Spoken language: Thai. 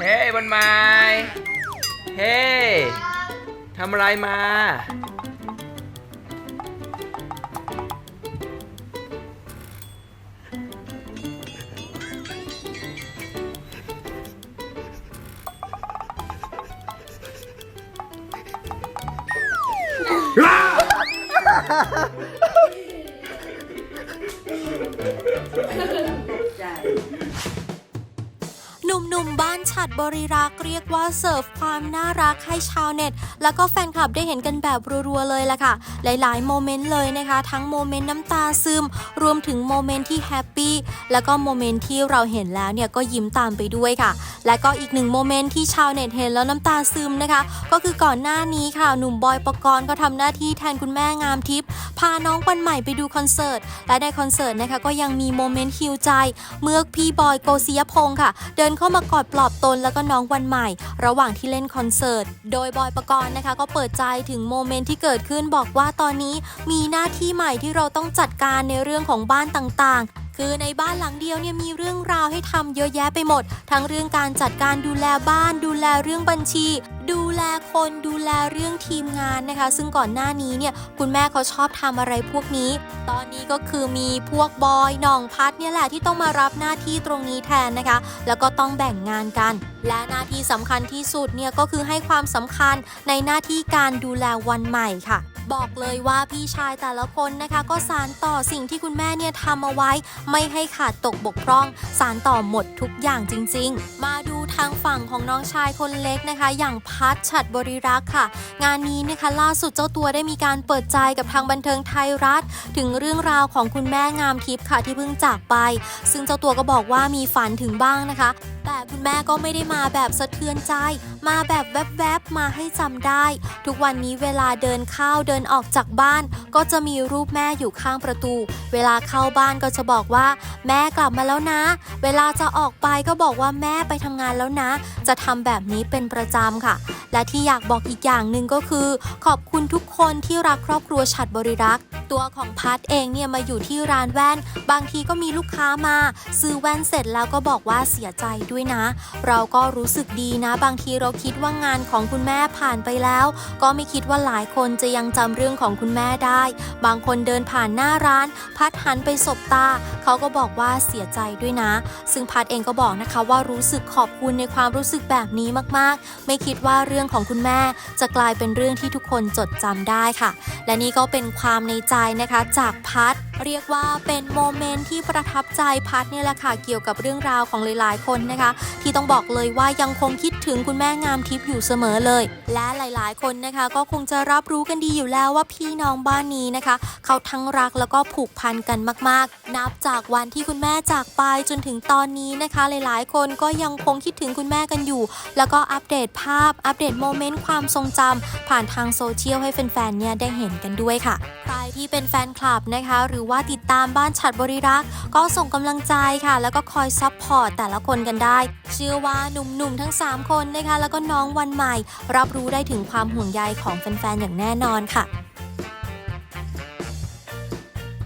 เฮ้วันไม้เฮ้ทำอะไรมา หนุ่มๆบ้านฉัดบริรักษ์เรียกว่าเสิร์ฟความน่ารักให้ชาวเน็ต แล้วก็แฟนคลับได้เห็นกันแบบรัวๆเลยล่ะค่ะ หลายๆโมเมนต์เลยนะคะ ทั้งโมเมนต์น้ำตาซึม รวมถึงโมเมนต์ที่แฮปปี้แล้วก็โมเมนต์ที่เราเห็นแล้วเนี่ยก็ยิ้มตามไปด้วยค่ะ และก็อีกหนึ่งโมเมนต์ที่ชาวเน็ตเห็นแล้วน้ำตาซึมนะคะ ก็คือก่อนหน้านี้ค่ะหนุ่มบอยปกรณ์ก็ทำหน้าที่แทนคุณแม่งามทิพย์พาน้องวันใหม่ไปดูคอนเสิร์ตและในคอนเสิร์ตนะคะก็ยังมีโมเมนต์ฮิวใจ เมื่อพี่บอยโกศิยพงศ์ค่ะ เดินเข้ามากอดปลอบตนแล้วก็น้องวันใหม่ ระหว่างที่เล่นคอนเสิร์ต โดยบอยปกรณ์นะคะ ก็เปิดใจถึงโมเมนต์ที่เกิดขึ้นบอกว่าตอนนี้มีหน้าที่ใหม่ที่เราต้องจัดการในเรื่องของบ้านต่างๆคือในบ้านหลังเดียวเนี่ยมีเรื่องราวให้ทำเยอะแยะไปหมด ทั้งเรื่องการจัดการดูแลบ้านดูแลเรื่องบัญชีดูแลคนดูแลเรื่องทีมงานนะคะ ซึ่งก่อนหน้านี้เนี่ยคุณแม่เขาชอบทำอะไรพวกนี้ ตอนนี้ก็คือมีพวกบอยหน่องพัดเนี่ยแหละที่ต้องมารับหน้าที่ตรงนี้แทนนะคะ แล้วก็ต้องแบ่งงานกัน และหน้าที่สำคัญที่สุดเนี่ยก็คือให้ความสำคัญในหน้าที่การดูแลวันใหม่ค่ะบอกเลยว่าพี่ชายแต่ละคนนะคะ ก็สารต่อสิ่งที่คุณแม่เนี่ยทำเอาไว้ ไม่ให้ขาดตกบกพร่อง สารต่อหมดทุกอย่างจริง ๆ มาดูางฝั่งของน้องชายคนเล็กนะคะ อย่างพัชฉัดบริรักษ์ค่ะ งานนี้นะคะล่าสุดเจ้าตัวได้มีการเปิดใจกับทางบันเทิงไทยรัฐ ถึงเรื่องราวของคุณแม่งามทิพย์ค่ะที่เพิ่งจากไป ซึ่งเจ้าตัวก็บอกว่ามีฝันถึงบ้างนะคะ แต่คุณแม่ก็ไม่ได้มาแบบสะเทือนใจ มาแบบแวบๆ มาให้จำได้ ทุกวันนี้เวลาเดินเข้าเดินออกจากบ้าน ก็จะมีรูปแม่อยู่ข้างประตู เวลาเข้าบ้านก็จะบอกว่า แม่กลับมาแล้วนะ เวลาจะออกไปก็บอกว่าแม่ไปทำงานแล้วนะ จะทำแบบนี้เป็นประจำค่ะ และที่อยากบอกอีกอย่างหนึ่งก็คือ ขอบคุณทุกคนที่รักครอบครัวฉัดบริรักษ์ตัวของพัดเองเนี่ยมาอยู่ที่ร้านแว่น บางทีก็มีลูกค้ามา ซื้อแว่นเสร็จแล้วก็บอกว่าเสียใจด้วยด้วยนะ เราก็รู้สึกดีนะ บางทีเราคิดว่างานของคุณแม่ผ่านไปแล้ว ก็ไม่คิดว่าหลายคนจะยังจำเรื่องของคุณแม่ได้ บางคนเดินผ่านหน้าร้าน พัดหันไปสบตา เขาก็บอกว่าเสียใจด้วยนะ ซึ่งพัดเองก็บอกนะคะว่ารู้สึกขอบคุณในความรู้สึกแบบนี้มากๆ ไม่คิดว่าเรื่องของคุณแม่ จะกลายเป็นเรื่องที่ทุกคนจดจำได้ค่ะ และนี่ก็เป็นความในใจนะคะจากพัด เรียกว่าเป็นโมเมนต์ที่ประทับใจพัดเนี่ยแหละค่ะเกี่ยวกับเรื่องราวของหลายๆ คนนะคะ ที่ต้องบอกเลยว่ายังคงคิดถึงคุณแม่งามทิพย์อยู่เสมอเลย และหลายๆ คนนะคะ ก็คงจะรับรู้กันดีอยู่แล้วว่าพี่น้องบ้านนี้นะคะ เขาทั้งรักแล้วก็ผูกพันกันมาก ๆ นับจากวันที่คุณแม่จากไปจนถึงตอนนี้นะคะ หลายๆ คนก็ยังคงคิดถึงคุณแม่กันอยู่ แล้วก็อัปเดตภาพอัปเดตโมเมนต์ความทรงจำผ่านทางโซเชียลให้แฟนๆเนี่ยได้เห็นกันด้วยค่ะใครที่เป็นแฟนคลับนะคะหรือว่าติดตามบ้านฉัดบริรักษ์ ก็ส่งกำลังใจค่ะ แล้วก็คอยซัพพอร์ตแต่ละคนกันได้ เชื่อว่าหนุ่มๆทั้ง 3 คนนะคะ แล้วก็น้องวันใหม่ รับรู้ได้ถึงความห่วงใยของแฟนๆอย่างแน่นอนค่ะ